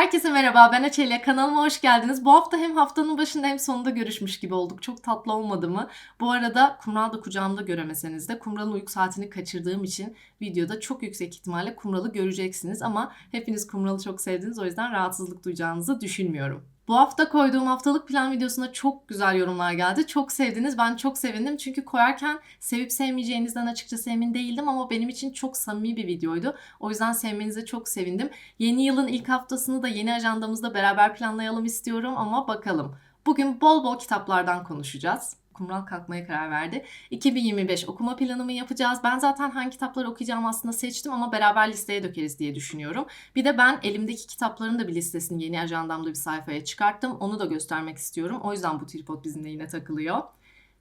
Herkese merhaba ben Açelya kanalıma hoş geldiniz. Bu hafta hem haftanın başında hem sonunda görüşmüş gibi olduk. Çok tatlı olmadı mı? Bu arada kumral da kucağımda göremeseniz de kumralın uyku saatini kaçırdığım için videoda çok yüksek ihtimalle kumralı göreceksiniz. Ama hepiniz kumralı çok sevdiniz o yüzden rahatsızlık duyacağınızı düşünmüyorum. Bu hafta koyduğum haftalık plan videosuna çok güzel yorumlar geldi. Çok sevdiniz. Ben çok sevindim. Çünkü koyarken sevip sevmeyeceğinizden açıkçası emin değildim ama benim için çok samimi bir videoydu. O yüzden sevmenize çok sevindim. Yeni yılın ilk haftasını da yeni ajandamızda beraber planlayalım istiyorum ama bakalım. Bugün bol bol kitaplardan konuşacağız. Kumral kalkmaya karar verdi. 2025 okuma planımı yapacağız. Ben zaten hangi kitapları okuyacağımı aslında seçtim ama beraber listeye dökeriz diye düşünüyorum. Bir de ben elimdeki kitapların da bir listesini yeni ajandamda bir sayfaya çıkarttım. Onu da göstermek istiyorum. O yüzden bu tripod bizimle yine takılıyor.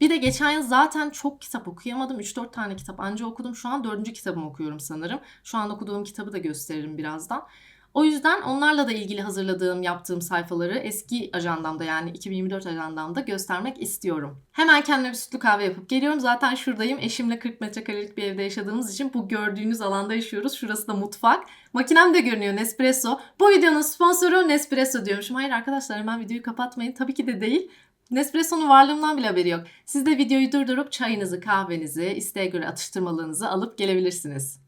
Bir de geçen yıl zaten çok kitap okuyamadım. 3-4 tane kitap anca okudum. Şu an 4. kitabımı okuyorum sanırım. Şu an okuduğum kitabı da gösteririm birazdan. O yüzden onlarla da ilgili hazırladığım, yaptığım sayfaları eski ajandamda yani 2024 ajandamda göstermek istiyorum. Hemen kendime bir sütlü kahve yapıp geliyorum. Zaten şuradayım. Eşimle 40 metrekarelik bir evde yaşadığımız için bu gördüğünüz alanda yaşıyoruz. Şurası da mutfak. Makinem de görünüyor Nespresso. Bu videonun sponsoru Nespresso diyormuşum. Hayır arkadaşlar hemen videoyu kapatmayın. Tabii ki de değil. Nespresso'nun varlığımdan bile haberi yok. Siz de videoyu durdurup çayınızı, kahvenizi, isteğe göre atıştırmalığınızı alıp gelebilirsiniz.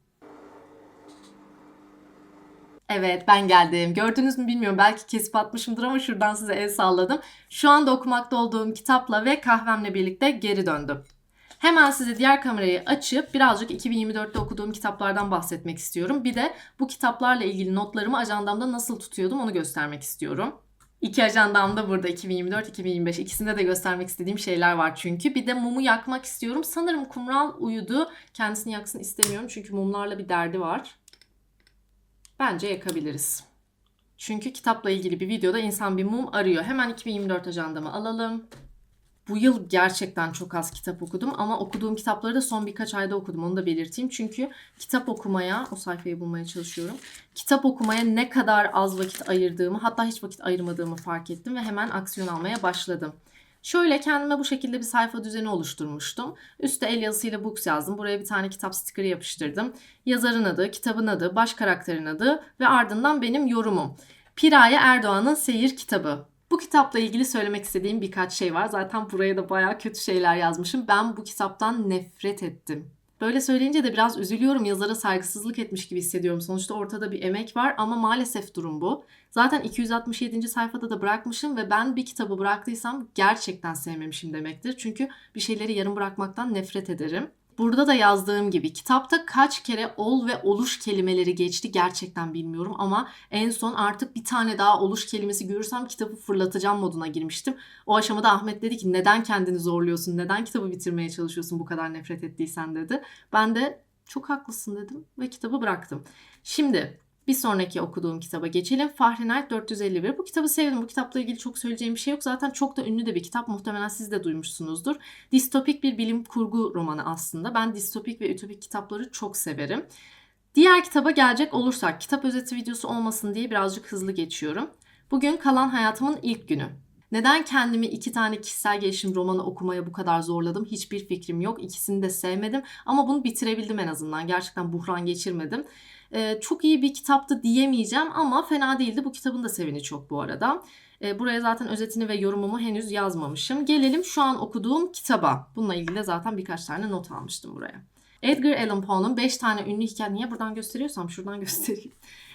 Evet ben geldim. Gördünüz mü bilmiyorum. Belki kesip atmışımdır ama şuradan size el salladım. Şu anda okumakta olduğum kitapla ve kahvemle birlikte geri döndüm. Hemen size diğer kamerayı açıp birazcık 2024'te okuduğum kitaplardan bahsetmek istiyorum. Bir de bu kitaplarla ilgili notlarımı ajandamda nasıl tutuyordum onu göstermek istiyorum. İki ajandam da burada 2024-2025 ikisinde de göstermek istediğim şeyler var çünkü. Bir de mumu yakmak istiyorum. Sanırım Kumral uyudu. Kendisini yaksın istemiyorum çünkü mumlarla bir derdi var. Bence yakabiliriz. Çünkü kitapla ilgili bir videoda insan bir mum arıyor. Hemen 2024 ajandamı alalım. Bu yıl gerçekten çok az kitap okudum ama okuduğum kitapları da son birkaç ayda okudum. Onu da belirteyim. Çünkü kitap okumaya, o sayfayı bulmaya çalışıyorum. Kitap okumaya ne kadar az vakit ayırdığımı, hatta hiç vakit ayırmadığımı fark ettim ve hemen aksiyon almaya başladım. Şöyle kendime bu şekilde bir sayfa düzeni oluşturmuştum. Üste el yazısıyla books yazdım. Buraya bir tane kitap stikeri yapıştırdım. Yazarın adı, kitabın adı, baş karakterin adı ve ardından benim yorumum. Piraye Erdoğan'ın Seyir kitabı. Bu kitapla ilgili söylemek istediğim birkaç şey var. Zaten buraya da bayağı kötü şeyler yazmışım. Ben bu kitaptan nefret ettim. Böyle söyleyince de biraz üzülüyorum. Yazara saygısızlık etmiş gibi hissediyorum. Sonuçta ortada bir emek var ama maalesef durum bu. Zaten 267. sayfada da bırakmışım ve ben bir kitabı bıraktıysam gerçekten sevmemişim demektir. Çünkü bir şeyleri yarım bırakmaktan nefret ederim. Burada da yazdığım gibi kitapta kaç kere ol ve oluş kelimeleri geçti gerçekten bilmiyorum ama en son artık bir tane daha oluş kelimesi görürsem kitabı fırlatacağım moduna girmiştim. O aşamada Ahmet dedi ki neden kendini zorluyorsun, neden kitabı bitirmeye çalışıyorsun bu kadar nefret ettiysen dedi. Ben de çok haklısın dedim ve kitabı bıraktım. Şimdi bir sonraki okuduğum kitaba geçelim. Fahrenheit 451. Bu kitabı sevdim. Bu kitapla ilgili çok söyleyeceğim bir şey yok. Zaten çok da ünlü de bir kitap. Muhtemelen siz de duymuşsunuzdur. Distopik bir bilim kurgu romanı aslında. Ben distopik ve ütopik kitapları çok severim. Diğer kitaba gelecek olursak, kitap özeti videosu olmasın diye birazcık hızlı geçiyorum. Bugün kalan hayatımın ilk günü. Neden kendimi iki tane kişisel gelişim romanı okumaya bu kadar zorladım? Hiçbir fikrim yok. İkisini de sevmedim ama bunu bitirebildim en azından. Gerçekten buhran geçirmedim. Ee, çok iyi bir kitaptı diyemeyeceğim ama fena değildi. Bu kitabın da seveni çok bu arada. Ee, buraya zaten özetini ve yorumumu henüz yazmamışım. Gelelim şu an okuduğum kitaba. Bununla ilgili de zaten birkaç tane not almıştım buraya. Edgar Allan Poe'nun 5 tane ünlü hikaye... Niye buradan gösteriyorsam şuradan göstereyim.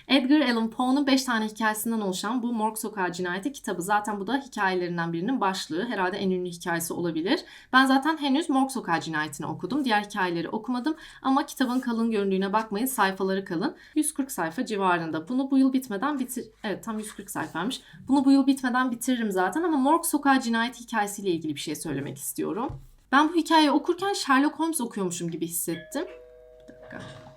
Edgar Allan Poe'nun 5 tane hikayesinden oluşan bu Morg Sokağı Cinayeti kitabı. Zaten bu da hikayelerinden birinin başlığı. Herhalde en ünlü hikayesi olabilir. Ben zaten henüz Morg Sokağı Cinayeti'ni okudum. Diğer hikayeleri okumadım. Ama kitabın kalın göründüğüne bakmayın. Sayfaları kalın. 140 sayfa civarında. Bunu bu yıl bitmeden bitir... Evet tam 140 sayfaymış. Bunu bu yıl bitmeden bitiririm zaten ama Morg Sokağı Cinayeti hikayesiyle ilgili bir şey söylemek istiyorum. Ben bu hikayeyi okurken Sherlock Holmes okuyormuşum gibi hissettim. Bir dakika.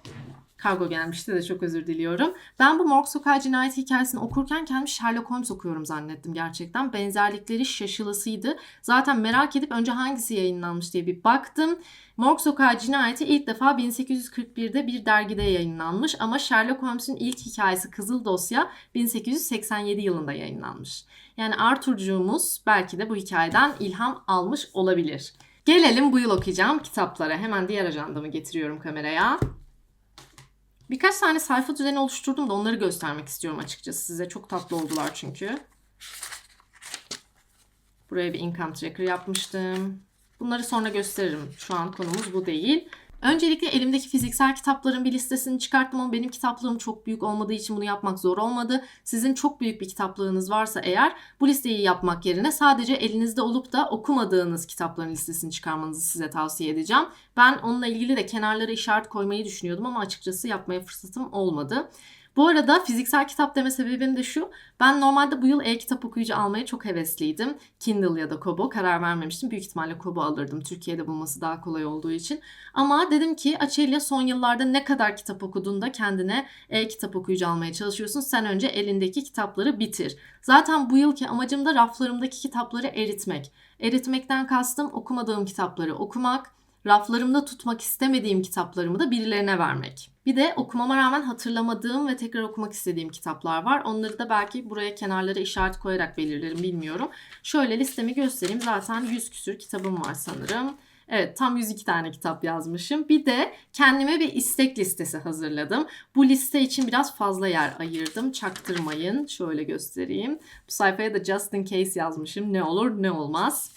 Kargo gelmişti de çok özür diliyorum. Ben bu Morg Sokağı Cinayeti hikayesini okurken kendimi Sherlock Holmes okuyorum zannettim gerçekten. Benzerlikleri şaşılısıydı. Zaten merak edip önce hangisi yayınlanmış diye bir baktım. Morg Sokağı Cinayeti ilk defa 1841'de bir dergide yayınlanmış ama Sherlock Holmes'un ilk hikayesi Kızıl Dosya 1887 yılında yayınlanmış. Yani Arthur'cuğumuz belki de bu hikayeden ilham almış olabilir. Gelelim bu yıl okuyacağım kitaplara. Hemen diğer ajandamı getiriyorum kameraya. Birkaç tane sayfa düzeni oluşturdum da onları göstermek istiyorum açıkçası size. Çok tatlı oldular çünkü. Buraya bir income tracker yapmıştım. Bunları sonra gösteririm. Şu an konumuz bu değil. Öncelikle elimdeki fiziksel kitapların bir listesini çıkarttım ama benim kitaplığım çok büyük olmadığı için bunu yapmak zor olmadı. Sizin çok büyük bir kitaplığınız varsa eğer bu listeyi yapmak yerine sadece elinizde olup da okumadığınız kitapların listesini çıkarmanızı size tavsiye edeceğim. Ben onunla ilgili de kenarlara işaret koymayı düşünüyordum ama açıkçası yapmaya fırsatım olmadı. Bu arada fiziksel kitap deme sebebim de şu. Ben normalde bu yıl e-kitap okuyucu almaya çok hevesliydim. Kindle ya da Kobo karar vermemiştim. Büyük ihtimalle Kobo alırdım. Türkiye'de bulması daha kolay olduğu için. Ama dedim ki Açelya son yıllarda ne kadar kitap okuduğunda kendine e-kitap okuyucu almaya çalışıyorsun. Sen önce elindeki kitapları bitir. Zaten bu yılki amacım da raflarımdaki kitapları eritmek. Eritmekten kastım okumadığım kitapları okumak, raflarımda tutmak istemediğim kitaplarımı da birilerine vermek. Bir de okumama rağmen hatırlamadığım ve tekrar okumak istediğim kitaplar var. Onları da belki buraya kenarlara işaret koyarak belirlerim bilmiyorum. Şöyle listemi göstereyim. Zaten 100 küsür kitabım var sanırım. Evet tam 102 tane kitap yazmışım. Bir de kendime bir istek listesi hazırladım. Bu liste için biraz fazla yer ayırdım. Çaktırmayın. Şöyle göstereyim. Bu sayfaya da just in case yazmışım. Ne olur ne olmaz.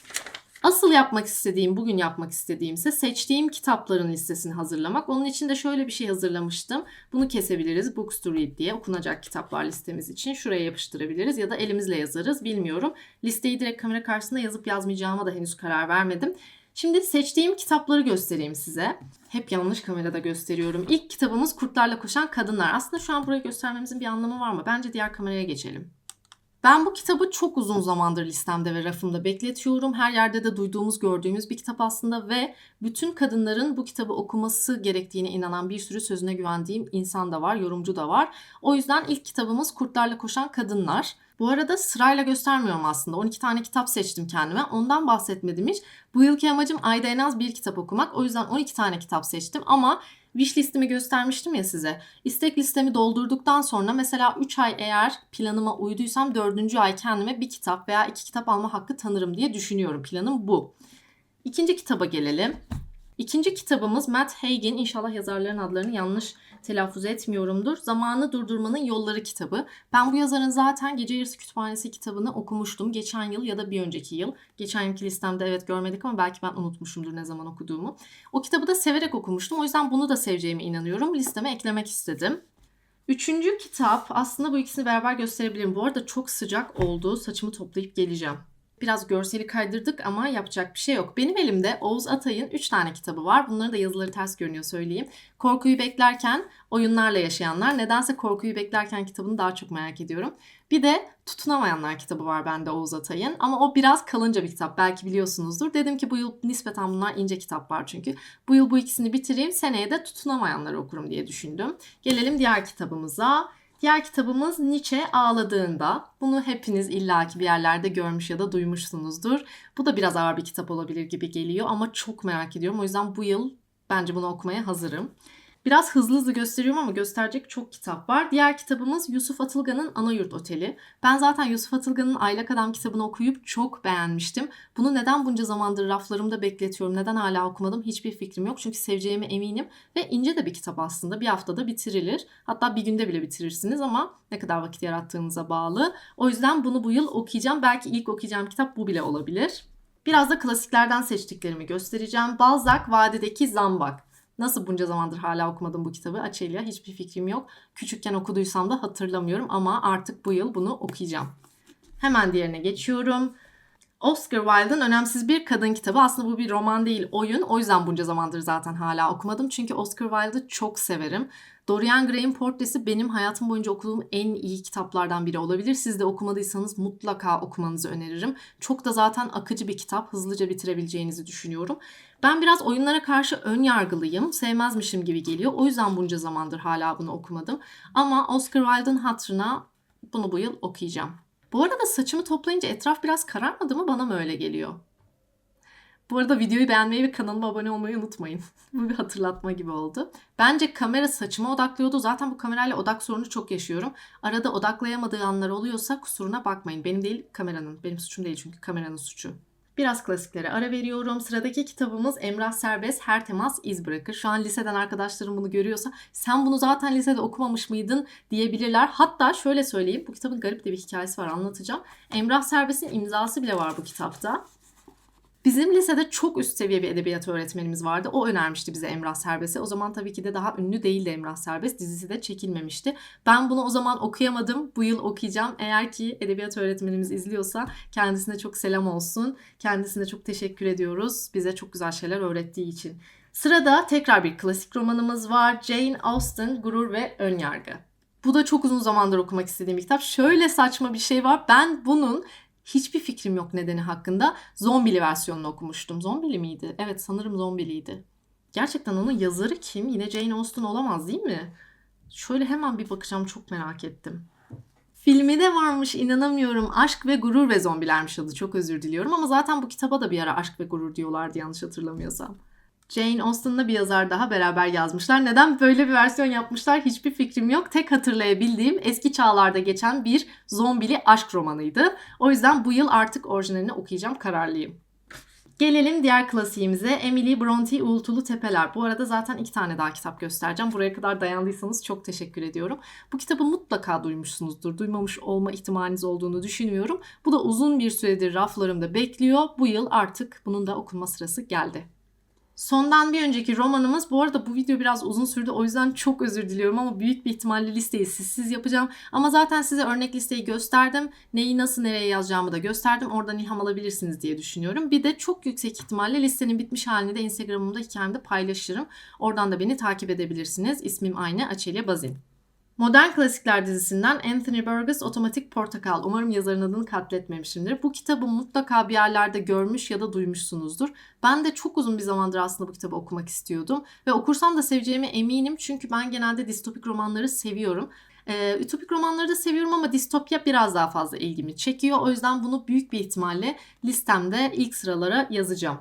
Asıl yapmak istediğim, bugün yapmak istediğimse seçtiğim kitapların listesini hazırlamak. Onun için de şöyle bir şey hazırlamıştım. Bunu kesebiliriz. Books to read diye okunacak kitaplar listemiz için. Şuraya yapıştırabiliriz ya da elimizle yazarız. Bilmiyorum. Listeyi direkt kamera karşısında yazıp yazmayacağıma da henüz karar vermedim. Şimdi seçtiğim kitapları göstereyim size. Hep yanlış kamerada gösteriyorum. İlk kitabımız Kurtlarla Koşan Kadınlar. Aslında şu an burayı göstermemizin bir anlamı var mı? Bence diğer kameraya geçelim. Ben bu kitabı çok uzun zamandır listemde ve rafımda bekletiyorum. Her yerde de duyduğumuz, gördüğümüz bir kitap aslında ve bütün kadınların bu kitabı okuması gerektiğine inanan bir sürü sözüne güvendiğim insan da var, yorumcu da var. O yüzden ilk kitabımız Kurtlarla Koşan Kadınlar. Bu arada sırayla göstermiyorum aslında. 12 tane kitap seçtim kendime. Ondan bahsetmedim hiç. Bu yılki amacım ayda en az bir kitap okumak. O yüzden 12 tane kitap seçtim ama wish listimi göstermiştim ya size. İstek listemi doldurduktan sonra mesela 3 ay eğer planıma uyduysam 4. ay kendime bir kitap veya iki kitap alma hakkı tanırım diye düşünüyorum. Planım bu. İkinci kitaba gelelim. İkinci kitabımız Matt Haig'in inşallah yazarların adlarını yanlış telaffuz etmiyorumdur. Zamanı Durdurmanın Yolları kitabı. Ben bu yazarın zaten Gece Yarısı Kütüphanesi kitabını okumuştum. Geçen yıl ya da bir önceki yıl. Geçen yılki listemde evet görmedik ama belki ben unutmuşumdur ne zaman okuduğumu. O kitabı da severek okumuştum. O yüzden bunu da seveceğime inanıyorum. Listeme eklemek istedim. Üçüncü kitap aslında bu ikisini beraber gösterebilirim. Bu arada çok sıcak oldu. Saçımı toplayıp geleceğim. Biraz görseli kaydırdık ama yapacak bir şey yok. Benim elimde Oğuz Atay'ın 3 tane kitabı var. Bunların da yazıları ters görünüyor söyleyeyim. Korkuyu beklerken oyunlarla yaşayanlar. Nedense Korkuyu beklerken kitabını daha çok merak ediyorum. Bir de Tutunamayanlar kitabı var bende Oğuz Atay'ın. Ama o biraz kalınca bir kitap. Belki biliyorsunuzdur. Dedim ki bu yıl nispeten bunlar ince kitap var çünkü. Bu yıl bu ikisini bitireyim. Seneye de Tutunamayanları okurum diye düşündüm. Gelelim diğer kitabımıza. Diğer kitabımız Nietzsche ağladığında. Bunu hepiniz illaki bir yerlerde görmüş ya da duymuşsunuzdur. Bu da biraz ağır bir kitap olabilir gibi geliyor ama çok merak ediyorum. O yüzden bu yıl bence bunu okumaya hazırım. Biraz hızlı hızlı gösteriyorum ama gösterecek çok kitap var. Diğer kitabımız Yusuf Atılgan'ın Anayurt Oteli. Ben zaten Yusuf Atılgan'ın Aylak Adam kitabını okuyup çok beğenmiştim. Bunu neden bunca zamandır raflarımda bekletiyorum, neden hala okumadım hiçbir fikrim yok. Çünkü seveceğime eminim ve ince de bir kitap aslında. Bir haftada bitirilir. Hatta bir günde bile bitirirsiniz ama ne kadar vakit yarattığınıza bağlı. O yüzden bunu bu yıl okuyacağım. Belki ilk okuyacağım kitap bu bile olabilir. Biraz da klasiklerden seçtiklerimi göstereceğim. Balzac Vadideki Zambak. Nasıl bunca zamandır hala okumadım bu kitabı? Açelya hiçbir fikrim yok. Küçükken okuduysam da hatırlamıyorum ama artık bu yıl bunu okuyacağım. Hemen diğerine geçiyorum. Oscar Wilde'ın Önemsiz Bir Kadın kitabı. Aslında bu bir roman değil, oyun. O yüzden bunca zamandır zaten hala okumadım. Çünkü Oscar Wilde'ı çok severim. Dorian Gray'in portresi benim hayatım boyunca okuduğum en iyi kitaplardan biri olabilir. Siz de okumadıysanız mutlaka okumanızı öneririm. Çok da zaten akıcı bir kitap. Hızlıca bitirebileceğinizi düşünüyorum. Ben biraz oyunlara karşı ön yargılıyım. Sevmezmişim gibi geliyor. O yüzden bunca zamandır hala bunu okumadım. Ama Oscar Wilde'ın hatırına bunu bu yıl okuyacağım. Bu arada saçımı toplayınca etraf biraz kararmadı mı bana mı öyle geliyor? Bu arada videoyu beğenmeyi ve kanalıma abone olmayı unutmayın. Bu bir hatırlatma gibi oldu. Bence kamera saçıma odaklıyordu. Zaten bu kamerayla odak sorunu çok yaşıyorum. Arada odaklayamadığı anlar oluyorsa kusuruna bakmayın. Benim değil kameranın. Benim suçum değil çünkü kameranın suçu. Biraz klasiklere ara veriyorum. Sıradaki kitabımız Emrah Serbest Her Temas İz Bırakır. Şu an liseden arkadaşlarım bunu görüyorsa sen bunu zaten lisede okumamış mıydın diyebilirler. Hatta şöyle söyleyeyim bu kitabın garip de bir hikayesi var anlatacağım. Emrah Serbest'in imzası bile var bu kitapta. Bizim lisede çok üst seviye bir edebiyat öğretmenimiz vardı. O önermişti bize Emrah Serbest'i. O zaman tabii ki de daha ünlü değildi Emrah Serbest. Dizisi de çekilmemişti. Ben bunu o zaman okuyamadım. Bu yıl okuyacağım. Eğer ki edebiyat öğretmenimiz izliyorsa kendisine çok selam olsun. Kendisine çok teşekkür ediyoruz. Bize çok güzel şeyler öğrettiği için. Sırada tekrar bir klasik romanımız var. Jane Austen Gurur ve Önyargı. Bu da çok uzun zamandır okumak istediğim bir kitap. Şöyle saçma bir şey var. Ben bunun hiçbir fikrim yok nedeni hakkında. Zombili versiyonunu okumuştum. Zombili miydi? Evet sanırım zombiliydi. Gerçekten onun yazarı kim? Yine Jane Austen olamaz değil mi? Şöyle hemen bir bakacağım çok merak ettim. Filmi de varmış inanamıyorum. Aşk ve Gurur ve Zombilermiş adı. Çok özür diliyorum ama zaten bu kitaba da bir ara Aşk ve Gurur diyorlardı yanlış hatırlamıyorsam. Jane Austen'la bir yazar daha beraber yazmışlar. Neden böyle bir versiyon yapmışlar hiçbir fikrim yok. Tek hatırlayabildiğim eski çağlarda geçen bir zombili aşk romanıydı. O yüzden bu yıl artık orijinalini okuyacağım kararlıyım. Gelelim diğer klasiğimize. Emily Bronte Uğultulu Tepeler. Bu arada zaten iki tane daha kitap göstereceğim. Buraya kadar dayandıysanız çok teşekkür ediyorum. Bu kitabı mutlaka duymuşsunuzdur. Duymamış olma ihtimaliniz olduğunu düşünüyorum. Bu da uzun bir süredir raflarımda bekliyor. Bu yıl artık bunun da okunma sırası geldi. Sondan bir önceki romanımız bu arada bu video biraz uzun sürdü o yüzden çok özür diliyorum ama büyük bir ihtimalle listeyi sizsiz yapacağım. Ama zaten size örnek listeyi gösterdim. Neyi nasıl nereye yazacağımı da gösterdim. Oradan ilham alabilirsiniz diye düşünüyorum. Bir de çok yüksek ihtimalle listenin bitmiş halini de Instagram'ımda hikayemde paylaşırım. Oradan da beni takip edebilirsiniz. İsmim aynı Açelya Bazin. Modern Klasikler dizisinden Anthony Burgess Otomatik Portakal. Umarım yazarın adını katletmemişimdir. Bu kitabı mutlaka bir yerlerde görmüş ya da duymuşsunuzdur. Ben de çok uzun bir zamandır aslında bu kitabı okumak istiyordum. Ve okursam da seveceğime eminim. Çünkü ben genelde distopik romanları seviyorum. Ee, ütopik romanları da seviyorum ama distopya biraz daha fazla ilgimi çekiyor. O yüzden bunu büyük bir ihtimalle listemde ilk sıralara yazacağım.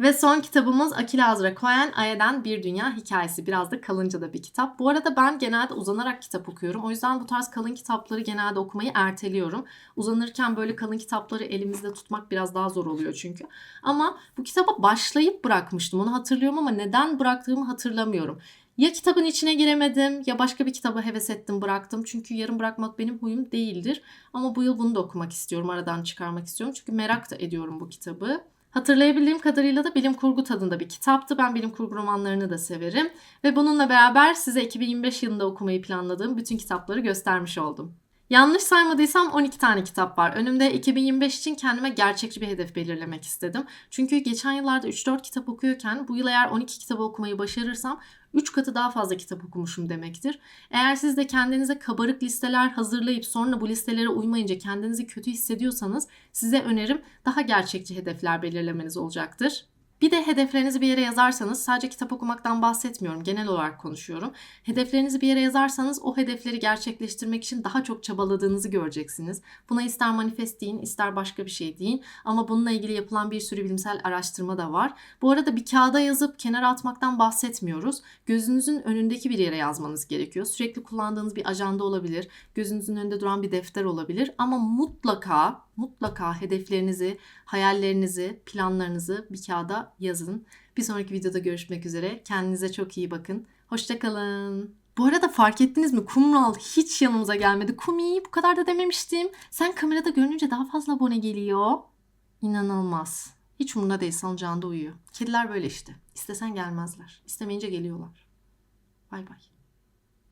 Ve son kitabımız Akil Azra Cohen, Aya'dan Bir Dünya Hikayesi. Biraz da kalınca da bir kitap. Bu arada ben genelde uzanarak kitap okuyorum. O yüzden bu tarz kalın kitapları genelde okumayı erteliyorum. Uzanırken böyle kalın kitapları elimizde tutmak biraz daha zor oluyor çünkü. Ama bu kitaba başlayıp bırakmıştım. Onu hatırlıyorum ama neden bıraktığımı hatırlamıyorum. Ya kitabın içine giremedim ya başka bir kitaba heves ettim bıraktım. Çünkü yarım bırakmak benim huyum değildir. Ama bu yıl bunu da okumak istiyorum. Aradan çıkarmak istiyorum. Çünkü merak da ediyorum bu kitabı. Hatırlayabildiğim kadarıyla da bilim kurgu tadında bir kitaptı. Ben bilim kurgu romanlarını da severim. Ve bununla beraber size 2025 yılında okumayı planladığım bütün kitapları göstermiş oldum. Yanlış saymadıysam 12 tane kitap var. Önümde 2025 için kendime gerçekçi bir hedef belirlemek istedim. Çünkü geçen yıllarda 3-4 kitap okuyorken bu yıl eğer 12 kitabı okumayı başarırsam 3 katı daha fazla kitap okumuşum demektir. Eğer siz de kendinize kabarık listeler hazırlayıp sonra bu listelere uymayınca kendinizi kötü hissediyorsanız size önerim daha gerçekçi hedefler belirlemeniz olacaktır. Bir de hedeflerinizi bir yere yazarsanız sadece kitap okumaktan bahsetmiyorum. Genel olarak konuşuyorum. Hedeflerinizi bir yere yazarsanız o hedefleri gerçekleştirmek için daha çok çabaladığınızı göreceksiniz. Buna ister manifest deyin, ister başka bir şey deyin. Ama bununla ilgili yapılan bir sürü bilimsel araştırma da var. Bu arada bir kağıda yazıp kenara atmaktan bahsetmiyoruz. Gözünüzün önündeki bir yere yazmanız gerekiyor. Sürekli kullandığınız bir ajanda olabilir. Gözünüzün önünde duran bir defter olabilir. Ama mutlaka mutlaka hedeflerinizi, hayallerinizi, planlarınızı bir kağıda yazın. Bir sonraki videoda görüşmek üzere. Kendinize çok iyi bakın. Hoşçakalın. Bu arada fark ettiniz mi? Kumral hiç yanımıza gelmedi. Kumi bu kadar da dememiştim. Sen kamerada görününce daha fazla abone geliyor. İnanılmaz. Hiç umurunda değil salıncağında uyuyor. Kediler böyle işte. İstesen gelmezler. İstemeyince geliyorlar. Bay bay.